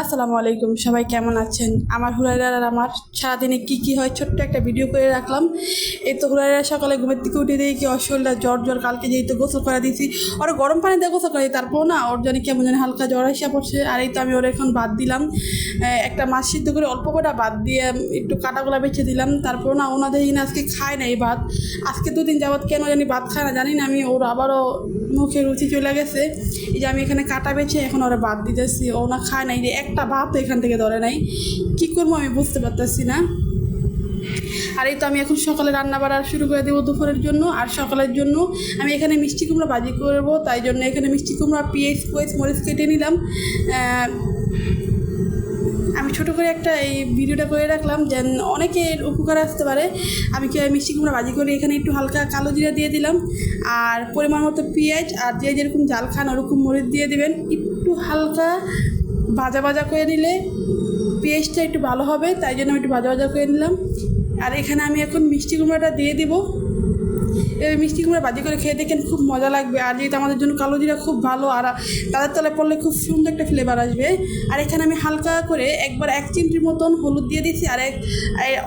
আসসালামু আলাইকুম, সবাই কেমন আছেন? আমার হুরাইরার আর আমার সারাদিনে কী কী হয় ছোট্ট একটা ভিডিও করে রাখলাম। এই তো হুরাইরা সকালে ঘুমের থেকে উঠে দিয়ে কি অশরীরটা জ্বর জ্বর, কালকে যেই তো গোসল করে দিয়েছি। ওর গরম পানি দিয়ে গোসল করে তারপর না ওর জানি কেমন জানি হালকা জ্বর আসা পড়ছে। আর এই তো আমি ওর এখন বাদ দিলাম। একটা মাছ সিদ্ধ করে অল্প কটা বাদ দিয়ে একটু কাটাগুলা বেছে দিলাম। তারপর না ওনাদের না আজকে খায় না এই ভাত। আজকে দুদিন যাবৎ কেন জানি ভাত খায় না, জানি না, আমি ওর আবারও মুখে রুচি চলে গেছে। এই যে আমি এখানে কাটা বেছে এখন ওরা বাদ দিতেছি, ও না খায় না এই যে একটা ভাত এখান থেকে ধরে নাই। কী করব আমি বুঝতে পারতেছি না। আর এই তো আমি এখন সকালে রান্না বাড়া শুরু করে দেবো দুপুরের জন্য। আর সকালের জন্য আমি এখানে মিষ্টি কুমড়া ভাজি করব, তাই জন্য এখানে মিষ্টি কুমড়া, পেঁয়াজ পেঁয়াজ, মরিচ কেটে নিলাম। আমি ছোটো করে একটা এই ভিডিওটা করে রাখলাম যে অনেকের উপকার আসতে পারে। আমি কি মিষ্টি কুমড়া ভাজি করে এখানে একটু হালকা কালো জিরা দিয়ে দিলাম। আর পরিমাণ মতো পেঁয়াজ, আর যে যেরকম জাল খান, ওরকম মরিচ দিয়ে দিবেন। একটু হালকা ভাজা ভাজা করে নিলে পেঁয়াজটা একটু ভালো হবে, তাই জন্য একটু ভাজা ভাজা করে নিলাম। আর এখানে আমি এখন মিষ্টি কুমড়াটা দিয়ে দিব। এই মিষ্টি কুমড়া ভাজি করে খেয়ে দেখেন খুব মজা লাগবে। আর যেহেতু আমাদের জন্য কালো জিরা খুব ভালো, আর তাদের তলায় পড়লে খুব সুন্দর একটা ফ্লেভার আসবে। আর এখানে আমি হালকা করে একবার এক চিমটির মতন হলুদ দিয়ে দিয়েছি, আর এক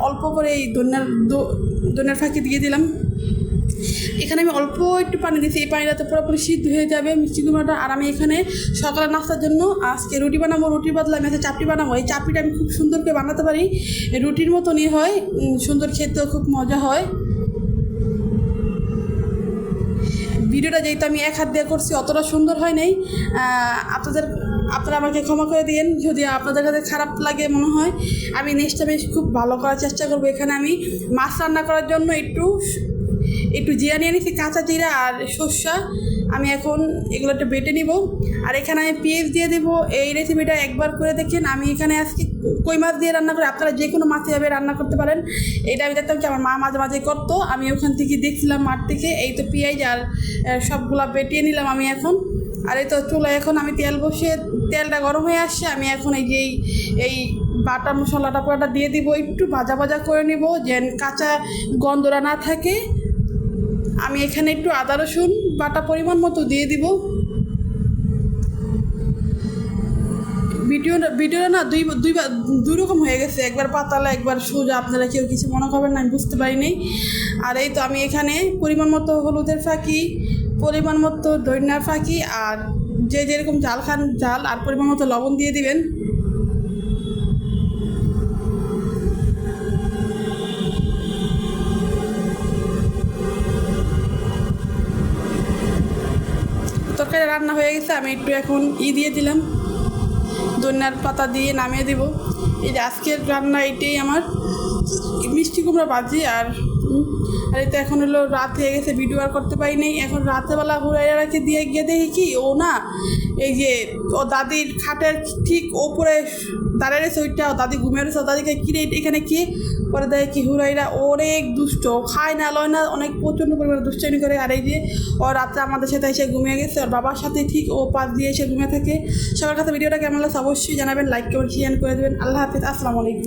অল্প করে এই দন্যার দন্যার ফাঁকি দিয়ে দিলাম। এখানে আমি অল্প একটু পানি দিয়েছি। এই পানিটাতে পুরোপুরি সিদ্ধ হয়ে যাবে। মিষ্টি কুমড়াটা আর আমি এখানে সকালে নাস্তার জন্য আজকে রুটি বানাবো, রুটির বদলে আমি আজকে চাপটি বানাবো। এই চাপটিটা আমি খুব সুন্দর করে বানাতে পারি। রুটির মতনই হয় সুন্দর খেতেও খুব মজা হয়। ভিডিওটা যেহেতু আমি এক হাত দিয়ে করছি, অতটা সুন্দর হয় নাই। আপনাদের, আপনারা আমাকে ক্ষমা করে দিন যদি আপনাদের কাছে খারাপ লাগে মনে হয়। আমি নেক্সট টাইমে খুব ভালো করার চেষ্টা করব। এখানে আমি মাছ রান্না করার জন্য একটু একটু জিরা নিয়ে নিয়েছি কাঁচা জিরা আর সর্ষা। আমি এখন এগুলো একটু বেটে নিব। আর এখানে আমি পেঁয়াজ দিয়ে দেবো। এই রেসিপিটা একবার করে দেখেন। আমি এখানে আজকে কই মাছ দিয়ে রান্না করি, আপনারা যে কোনো মাছ এভাবে রান্না করতে পারেন। এটা আমি দেখতাম কি আমার মা মাঝে মাঝে করতো। আমি ওখান থেকে দেখছিলাম মাঠ থেকে। এই তো পেঁয়াজ আর সবগুলা বেটিয়ে নিলাম আমি এখন। আর এই তো চুলা এখন আমি তেল বসিয়ে, তেলটা গরম হয়ে আসছে। আমি এখন এই যে এই- এই বাটা মশলাটা, পুরোটা দিয়ে দিব। একটু ভাজা ভাজা করে নিব। যেন কাঁচা গন্ধরা না থাকে। আমি এখানে একটু আদা, রসুন, বাটা পরিমাণ মতো দিয়ে দিব। ভিডিও ভিডিওটা না দুই দুই দুই রকম হয়ে গেছে। একবার পাতালা, একবার সোজা, আপনারা কেউ কিছু মনে করবেন না, আমি বুঝতে পারিনি। আর এই তো আমি এখানে পরিমাণ মতো হলুদের ফাঁকি, পরিমাণ মতো দইনার ফাঁকি, আর যে যেরকম জাল খান জাল আর পরিমাণ মতো লবণ দিয়ে দিবেন। তরকারি রান্না হয়ে গেছে, আমি একটু এখন ই দিয়ে দিলাম। ধনিয়ার পাতা দিয়ে নামিয়ে দেব। এই যে আজকের রান্না এটাই আমার। মিষ্টি কুমড়া ভাজি আর আর তো এখন হলো রাত হয়ে গেছে ভিডিও আর করতে পারি নাই। এখন রাতেবেলা হুড়াইয়ারাকে দিয়ে গিয়ে দেখি কি ও না, এই যে ও দাদির খাটের ঠিক ওপরে দাঁড়িয়ে রয়েছে, ওইটা দাদি ঘুমিয়ে রয়েছে দাদিকে কিরে এখানে কি? পরে দেয় কি, হুরাইরা অনেক দুষ্ট, খায় না, লয় না, অনেক প্রচণ্ড পরিমাণে দুষ্টামি করে। আর এই যে, ও রাত্রে আমাদের সাথে এসে ঘুমিয়ে গেছে, ওর বাবার সাথে ঠিক ও পাশ দিয়ে এসে ঘুমিয়ে থাকে। সবার কাছে ভিডিওটা কেমন লাগছে অবশ্যই জানাবেন লাইক কমেন্ট শেয়ার করে দেবেন। আল্লাহ হাফিজ, আসসালামু আলাইকুম।